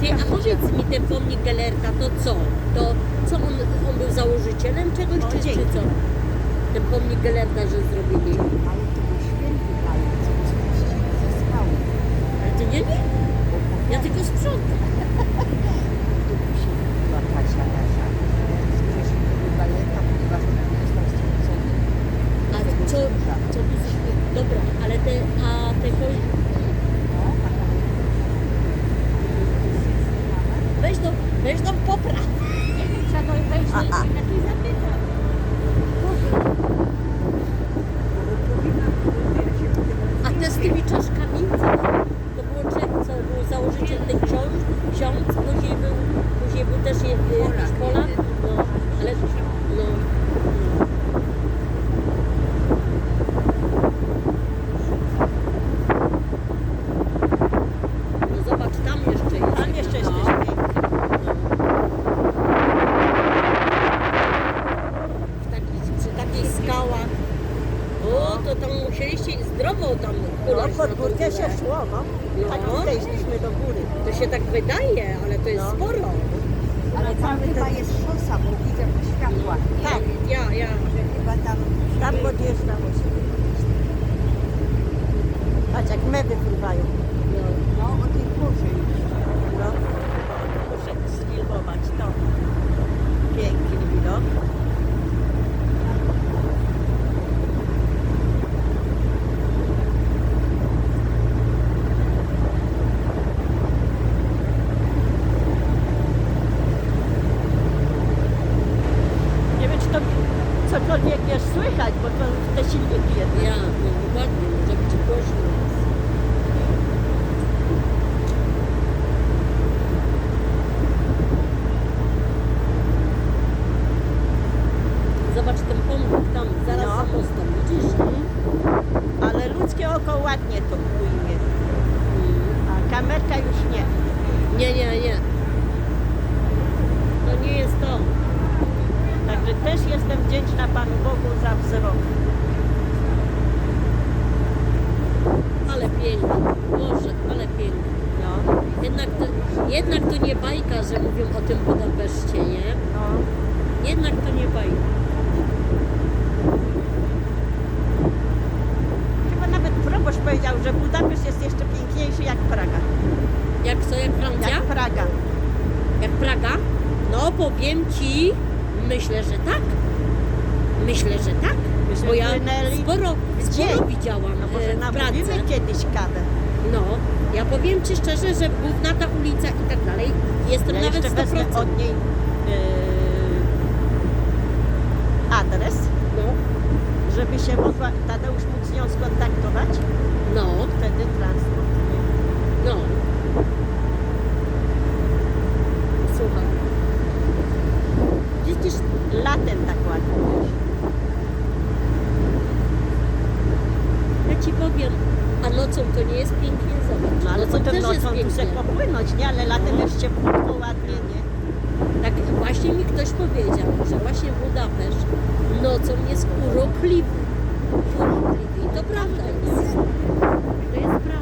Ty, a powiedz mi, ten pomnik Gellerta, to co? To co on, on był założycielem czegoś, No, czy, czy dzięki. co? Ten pomnik Gellerta, że zrobili. Ale to był święty co zmieścili ze skały. Ale ty nie wiem. Ja tylko sprzątam. Tu się była Kasia nasza. Z to był baleta, ponieważ on został co, co Dobra, ale te, a te ko- No, taka weź do, weź do popraw. Nie wiem, trzeba wejść do internetu i zapytać. A te z tymi czaszkami, co to było czek, co był założyciel ten książ, ksiądz, później był, później był też je, jakiś Polak, no, ale no, no. No zobacz, tam jeszcze jest. Tam jeszcze no. jesteśmy. W takich, przy takich skałach. O, to tam musieliście zdrowo tam No, kulać na pod tą górkę górę. się szło, no. No. Tak tutaj szliśmy do góry. To się tak wydaje, ale to jest No. sporo. Ale tam chyba jest szosa, bo widzę po światłach. Tak, ja, ja. Że chyba tam... Tam podjeżdżało się. Patrz, jak mewy fruwają. No. O tej górze. No. Muszę sfilmować to. Piękny widok. Nie wiem, czy to cokolwiek jest słychać, bo to te silniki jedne. Ja, no dokładnie, może być głośno. Zobacz ten pomnik tam, zaraz No. za mostem, widzisz? Ale ludzkie oko ładnie to ujmie. Mm. A kamerka już nie. Nie, nie, nie. To nie jest to. Także też jestem wdzięczna Panu Bogu za wzrok. Ale pięknie. Boże, ale pięknie. No, Jednak to, jednak to nie bajka, że mówią o tym Budapeszcie, nie? no. Jednak to nie bajka. Chyba nawet proboszcz powiedział, że Budapeszt jest jeszcze piękniejszy jak Praga. Jak co, jak Francja? Jak Praga. Jak Praga? No powiem Ci, myślę, że tak. Myślę, że tak. Myśmy Bo ja płynęli sporo, sporo dzień. widziałam No e, może namówimy kiedyś kawę. No, ja powiem Ci szczerze, że główna ta ulica i tak dalej, jestem Ja nawet jeszcze 100%. wezmę od niej yy, adres, No, żeby się mogła, Tadeusz mógł z nią skontaktować. no, Wtedy transport. no. Słuchaj. Widzisz, Latem tak ładnie. ja Ci powiem, a nocą to nie jest pięknie, zobacz. No ale tym też jest nocą tu pięknie. popłynąć, nie? Ale latem No. jest cieplutko, ładnie, nie? Tak właśnie mi ktoś powiedział, że właśnie Budapeszt nocą jest urokliwy. Urokliwy. I to prawda jest. To jest prawda,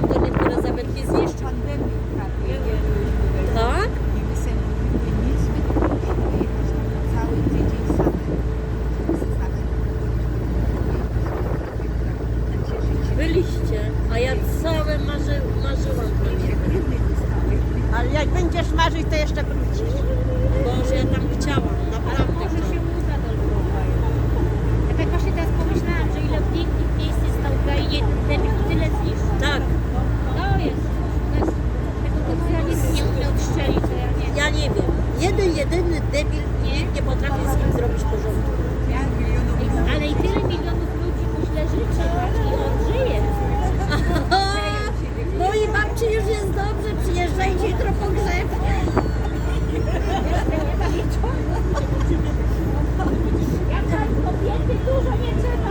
co słyszałam, to niektóre zabytki zniszczył. Pandemii prawie nie byliśmy we Tak? Nie wysępiliśmy nic, my mogliśmy jechać tam na cały tydzień same. Same. Cieszyć się. Byliście, a ja całe marzy, marzyłam tam jechać. Ale jak będziesz marzyć, to jeszcze wrócisz. Boże, ja tam chciałam, naprawdę Może się chciałam. uda do Lwowa. Ja tak właśnie teraz pomyślałam, że ile pięknych miejsc jest na Ukrainie, ten debil tyle zniszczył. Tak, To jest. To jest tego to ja nie, nie umiem odstrzelić, to ja nie ja nie wiem. Jeden, jedyny debil nikt nie potrafi z nim zrobić porządku. Ale i tyle milionów ludzi mu źle życzy, patrz, i on żyje. Mojej babci już jest dobrze, przyjeżdżajcie jutro po grzeb. Jak tam kobiety dużo nie trzeba.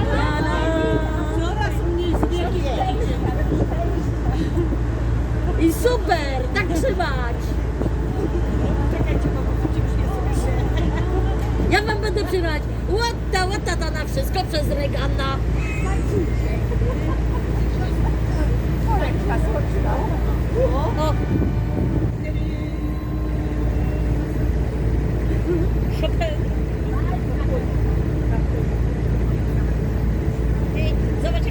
Coraz mniej I super, tak trzymać. Ja wam będę przyjmować łata, łata to na wszystko przez Regana. O. Ej, Zobacz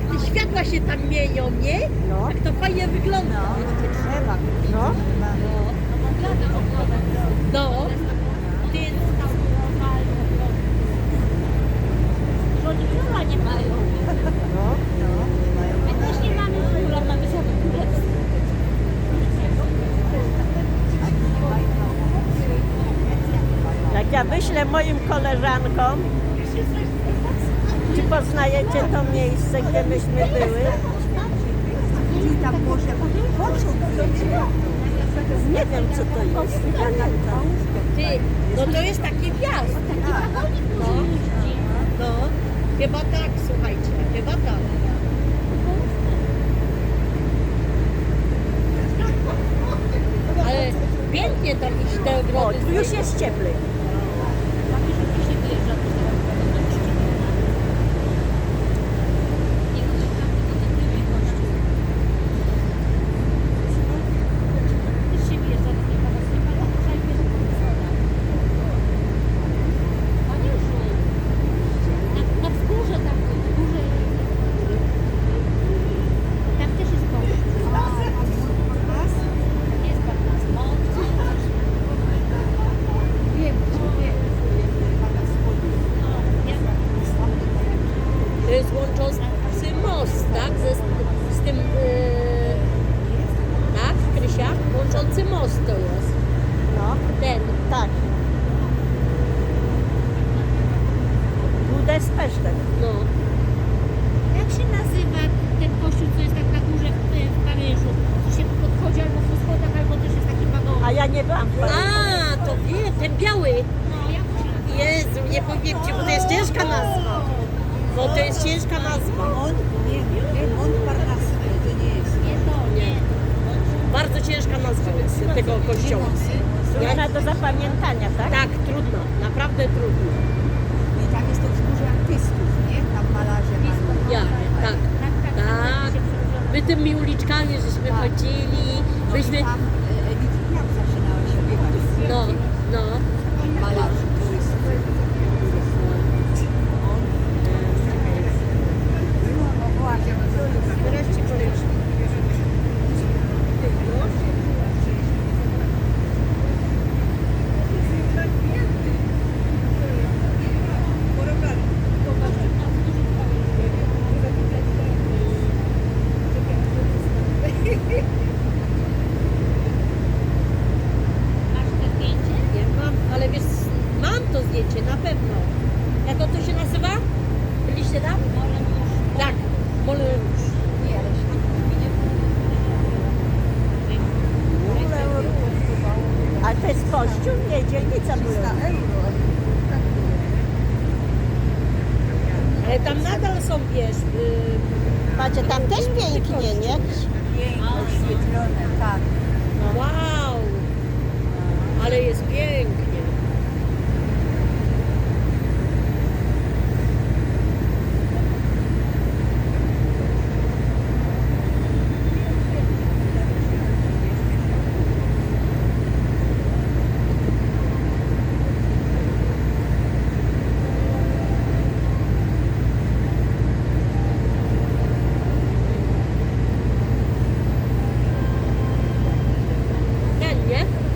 światła się tam mienią, nie? No. Jak to fajnie wygląda. No. No. Ty, Że oni króla nie mają. No. My też nie mamy króla, mamy same królestwo. Jak ja wyślę moim koleżankom, poznajecie to miejsce, gdzie myśmy były? Nie wiem, co to jest. Nie pamiętam. ty, no to jest taki wjazd. No, no. Chyba tak, słuchajcie, chyba tak. Ale pięknie tam iść te O, ogrody. tu już jest cieplej. Mamy, że tu się wyjeżdża do tego Nie dotykam tego ten drugi kościół. Też się wyjeżdża do niego, bo sobie pan tutaj bierze profesora. Mariuszu, na, na wzgórze tam, w górze tam też jest kościół. Jest pan nas mąż. Wiem, wiem. Pana schody. To jest łączący most, tak? Ze, z tym, yy, tak, Krysia? Łączący most to jest. No, Ten. tak. Budapesztem. No. Jak się nazywa ten kościół, co jest tak na górze w, w Paryżu? Co się podchodzi albo po schodach, albo też jest taki wagon. A ja nie byłam w Paryżu. A, to wie, ten biały. No, jak się nazywa? Jezu, nie powiem ci, bo to jest ciężka nazwa. Bo to jest ciężka nazwa. On, nie, nie, on Parnas, to nie jest. Nie, to nie. Bardzo ciężka nazwa jest tego kościoła. Trudna do zapamiętania, tak? Tak, trudno, naprawdę trudno. I tam jest to wzgórze artystów, nie? Tam malarze. malarze. Ja, tak. Tak. My tymi uliczkami żeśmy tak. chodzili, no byśmy... Tam e, Edith Piaf zaczynała się biegać. No. Tak. Jak to się nazywa? Byliście tam? Molerusz. Tak, Molerusz. Nie, ale to jest kościół? Nie, dzielnica była. Ale tam nadal są, wiesz... Yy... Patrzcie, tam też pięknie, nie? Pięknie, oświetlone, tak. nie?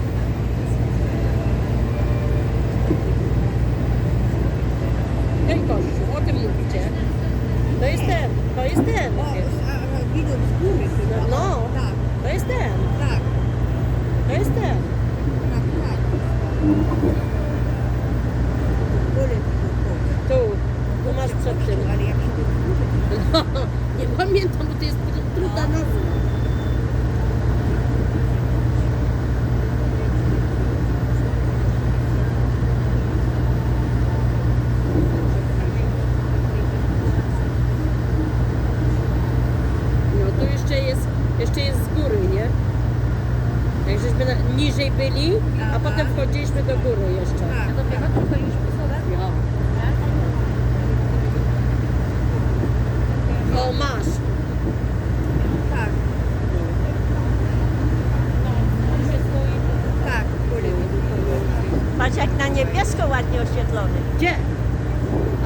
oświetlony. Gdzie?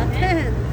A ten.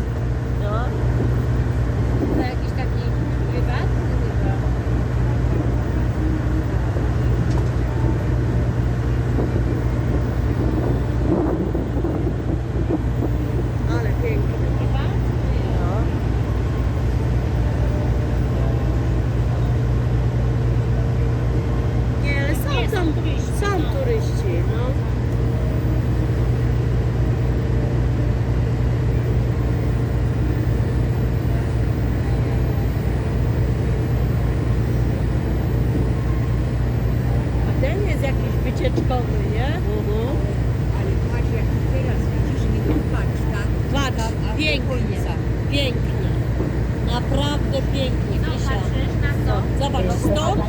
przepięknie, Misia. No, zobacz, stąd.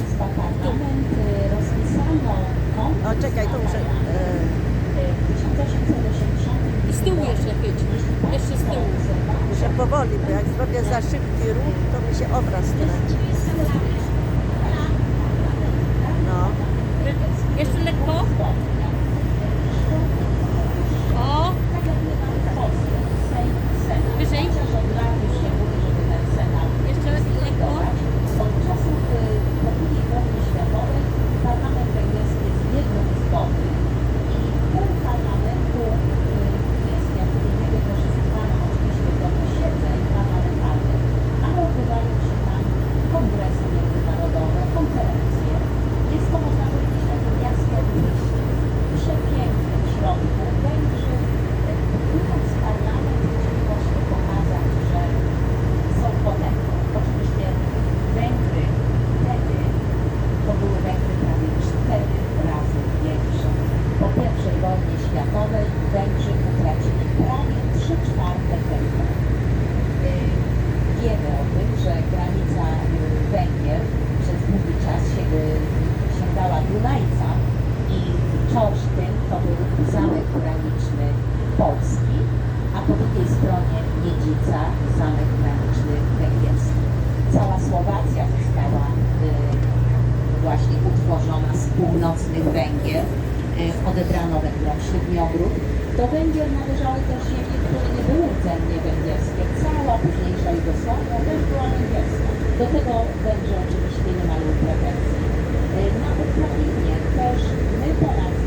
O, czekaj, to muszę... I z tyłu jeszcze jedź. Jeszcze z tyłu. Muszę powoli, bo jak zrobię za szybki ruch, to mi się obraz traci. No. Jeszcze lekko. O! Wyżej. stronie Niedzica, zamek graniczny węgierski. Tak Cała Słowacja została y, właśnie utworzona z północnych Węgier. Y, odebrano węglom Siedmiogród. Do Węgier należały też ziemie, które nie były cennie węgierskie. Cała późniejsza Jugosławia też była węgierska. Do tego Węgrzy oczywiście nie mają pretensji. Y, na Ukrainie też my Polacy